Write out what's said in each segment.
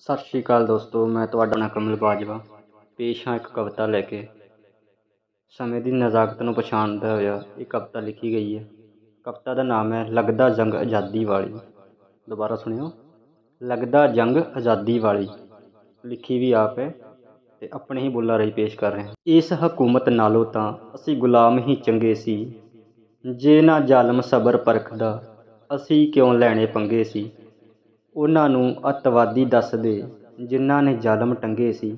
ਸਤਿ ਸ਼੍ਰੀ ਅਕਾਲ ਦੋਸਤੋ, ਮੈਂ ਤੁਹਾਡਾ ਨਾਂ ਕਮਲ ਬਾਜਵਾ, ਪੇਸ਼ ਹਾਂ ਇੱਕ ਕਵਿਤਾ ਲੈ ਕੇ। ਸਮੇਂ ਦੀ ਨਜ਼ਾਕਤ ਨੂੰ ਪਛਾਣਦਾ ਹੋਇਆ ਇਹ ਕਵਿਤਾ ਲਿਖੀ ਗਈ ਹੈ। ਕਵਿਤਾ ਦਾ ਨਾਮ ਹੈ, ਲੱਗਦਾ ਜੰਗ ਆਜ਼ਾਦੀ ਵਾਲੀ। ਦੁਬਾਰਾ ਸੁਣਿਓ। ਲੱਗਦਾ ਜੰਗ ਆਜ਼ਾਦੀ ਵਾਲੀ। ਲਿਖੀ ਵੀ ਆਪ ਹੈ ਤੇ ਆਪਣੇ ਹੀ ਬੋਲਾਂ ਰਾਹੀਂ ਪੇਸ਼ ਕਰ ਰਹੇ ਹਾਂ। ਇਸ ਹਕੂਮਤ ਨਾਲੋਂ ਤਾਂ ਅਸੀਂ ਗੁਲਾਮ ਹੀ ਚੰਗੇ ਸੀ। ਜੇ ਨਾ ਜ਼ਾਲਮ ਸਬਰ ਪਰਖਦਾ, ਅਸੀਂ ਕਿਉਂ ਲੈਣੇ ਪੰਗੇ ਸੀ? ਉਹਨਾਂ ਨੂੰ ਅੱਤਵਾਦੀ ਦੱਸਦੇ ਜਿਨ੍ਹਾਂ ਨੇ ਜ਼ਾਲਮ ਟੰਗੇ ਸੀ।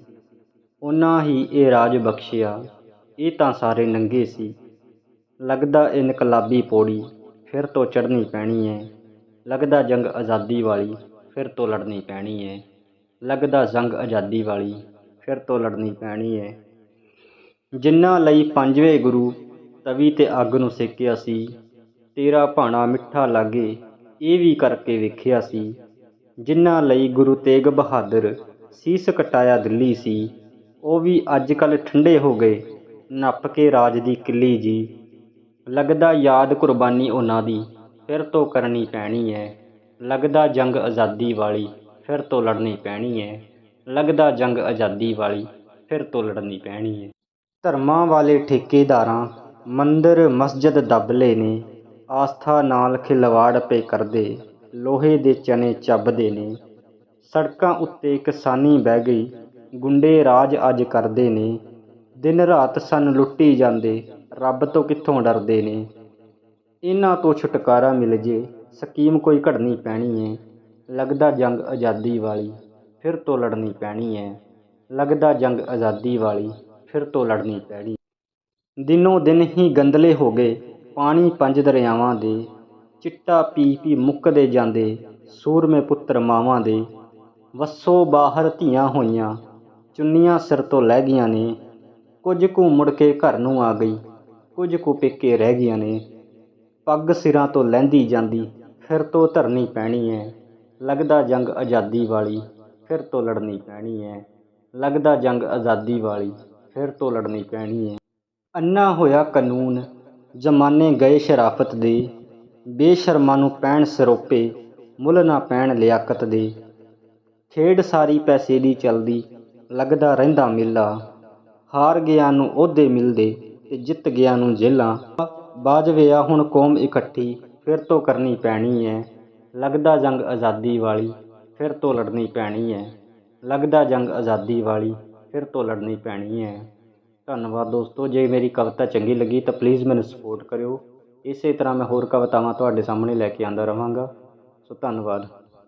ਉਹਨਾਂ ਹੀ ਇਹ ਰਾਜ ਬਖਸ਼ਿਆ। ਇਹ ਤਾਂ ਸਾਰੇ ਨੰਗੇ ਸੀ। ਲੱਗਦਾ ਇਨਕਲਾਬੀ ਪੌੜੀ ਫਿਰ ਤੋਂ ਚੜ੍ਹਨੀ ਪੈਣੀ ਹੈ ਲੱਗਦਾ ਜੰਗ ਆਜ਼ਾਦੀ ਵਾਲੀ ਫਿਰ ਤੋਂ ਲੜਨੀ ਪੈਣੀ ਹੈ ਲੱਗਦਾ ਜੰਗ ਆਜ਼ਾਦੀ ਵਾਲੀ ਫਿਰ ਤੋਂ ਲੜਨੀ ਪੈਣੀ ਹੈ ਜਿਨ੍ਹਾਂ ਲਈ ਪੰਜਵੇਂ ਗੁਰੂ ਤਵੀ ਤੇ ਅੱਗ ਨੂੰ ਸੇਕਿਆ ਸੀ, ਤੇਰਾ ਭਾਣਾ ਮਿੱਠਾ ਲਾਗੇ ਇਹ ਵੀ ਕਰਕੇ ਵੇਖਿਆ ਸੀ ਜਿਨ੍ਹਾਂ ਲਈ ਗੁਰੂ ਤੇਗ ਬਹਾਦਰ ਸੀਸ ਕਟਾਇਆ ਦਿੱਲੀ ਸੀ, ਉਹ ਵੀ ਅੱਜ ਕੱਲ੍ਹ ਠੰਡੇ ਹੋ ਗਏ, ਨੱਪ ਕੇ ਰਾਜ ਦੀ ਕਿੱਲੀ ਜੀ। ਲੱਗਦਾ ਯਾਦ ਕੁਰਬਾਨੀ ਉਹਨਾਂ ਦੀ, ਫਿਰ ਤੋਂ ਕਰਨੀ ਪੈਣੀ ਹੈ ਲੱਗਦਾ ਜੰਗ ਆਜ਼ਾਦੀ ਵਾਲੀ, ਫਿਰ ਤੋਂ ਲੜਨੀ ਪੈਣੀ ਹੈ ਲੱਗਦਾ ਜੰਗ ਆਜ਼ਾਦੀ ਵਾਲੀ, ਫਿਰ ਤੋਂ ਲੜਨੀ ਪੈਣੀ ਹੈ ਧਰਮਾਂ ਵਾਲੇ ਠੇਕੇਦਾਰਾਂ, ਮੰਦਰ, ਮਸਜਿਦ ਦੱਬ ਲਏ ਨੇ, ਆਸਥਾ ਨਾਲ ਖਿਲਵਾੜ ਪੇ ਕਰਦੇ। ਲੋਹੇ ਦੇ ਚਨੇ ਚੱਬਦੇ ਨੇ। ਸੜਕਾਂ ਉੱਤੇ ਕਿਸਾਨੀ ਬਹਿ ਗਈ। ਗੁੰਡੇ ਰਾਜ ਅੱਜ ਕਰਦੇ ਨੇ। ਦਿਨ ਰਾਤ ਸਾਨੂੰ ਲੁੱਟੀ ਜਾਂਦੇ। ਰੱਬ ਤੋਂ ਕਿੱਥੋਂ ਡਰਦੇ ਨੇ? ਇਹਨਾਂ ਤੋਂ ਛੁਟਕਾਰਾ ਮਿਲ ਜੇ। ਸਕੀਮ ਕੋਈ ਘੜਨੀ ਪੈਣੀ ਹੈ ਲੱਗਦਾ ਜੰਗ ਆਜ਼ਾਦੀ ਵਾਲੀ ਫਿਰ ਤੋਂ ਲੜਨੀ ਪੈਣੀ ਹੈ ਲੱਗਦਾ ਜੰਗ ਆਜ਼ਾਦੀ ਵਾਲੀ ਫਿਰ ਤੋਂ ਲੜਨੀ ਪੈਣੀ ਦਿਨੋਂ ਦਿਨ ਹੀ ਗੰਦਲੇ ਹੋ ਗਏ। ਪਾਣੀ ਪੰਜ ਦਰਿਆਵਾਂ ਦੇ। ਚਿੱਟਾ ਪੀ ਪੀ ਮੁੱਕਦੇ ਜਾਂਦੇ ਸੂਰਮੇ ਪੁੱਤਰ ਮਾਵਾਂ ਦੇ। ਵੱਸੋ ਬਾਹਰ ਧੀਆਂ ਹੋਈਆਂ, ਚੁੰਨੀਆਂ ਸਿਰ ਤੋਂ ਲਹਿ ਗਈਆਂ ਨੇ। ਕੁਝ ਕੁ ਮੁੜ ਕੇ ਘਰ ਨੂੰ ਆ ਗਈ, ਕੁਝ ਕੁ ਪੇਕੇ ਰਹਿ ਗਈਆਂ ਨੇ। ਪੱਗ ਸਿਰਾਂ ਤੋਂ ਲਹਿੰਦੀ ਜਾਂਦੀ, ਫਿਰ ਤੋਂ ਧਰਨੀ ਪੈਣੀ ਹੈ ਲੱਗਦਾ ਜੰਗ ਆਜ਼ਾਦੀ ਵਾਲੀ, ਫਿਰ ਤੋਂ ਲੜਨੀ ਪੈਣੀ ਹੈ ਲੱਗਦਾ ਜੰਗ ਆਜ਼ਾਦੀ ਵਾਲੀ, ਫਿਰ ਤੋਂ ਲੜਨੀ ਪੈਣੀ ਹੈ ਅੰਨਾ ਹੋਇਆ ਕਾਨੂੰਨ, ਜ਼ਮਾਨੇ ਗਏ ਸ਼ਰਾਫਤ ਦੇ। ਬੇਸ਼ਰਮਾਂ ਨੂੰ ਪੈਣ ਸਰੋਪੇ, ਮੁੱਲ ਨਾ ਪੈਣ ਲਿਆਕਤ ਦੇ। ਖੇਡ ਸਾਰੀ ਪੈਸੇ ਦੀ ਚਲਦੀ, ਲੱਗਦਾ ਰਹਿੰਦਾ ਮੇਲਾ। ਹਾਰ ਗਿਆ ਨੂੰ ਅਹੁਦੇ ਮਿਲਦੇ ਤੇ ਜਿੱਤ ਗਿਆ ਨੂੰ ਜੇਲਾਂ। ਬਾਜਵਿਆ ਹੁਣ ਕੌਮ ਇਕੱਠੀ, ਫਿਰ ਤੋਂ ਕਰਨੀ ਪੈਣੀ ਹੈ ਲੱਗਦਾ ਜੰਗ ਆਜ਼ਾਦੀ ਵਾਲੀ, ਫਿਰ ਤੋਂ ਲੜਨੀ ਪੈਣੀ ਹੈ ਲੱਗਦਾ ਜੰਗ ਆਜ਼ਾਦੀ ਵਾਲੀ, ਫਿਰ ਤੋਂ ਲੜਨੀ ਪੈਣੀ ਹੈ ਧੰਨਵਾਦ ਦੋਸਤੋ, ਜੇ ਮੇਰੀ ਕਵਿਤਾ ਚੰਗੀ ਲੱਗੀ ਤਾਂ ਪਲੀਜ਼ ਮੈਨੂੰ ਸਪੋਰਟ ਕਰਿਓ। ਇਸੇ ਤਰ੍ਹਾਂ ਮੈਂ ਹੋਰ ਕਵਿਤਾਵਾਂ ਤੁਹਾਡੇ ਸਾਹਮਣੇ ਲੈ ਕੇ ਆਉਂਦਾ ਰਹਾਂਗਾ ਸੋ ਧੰਨਵਾਦ।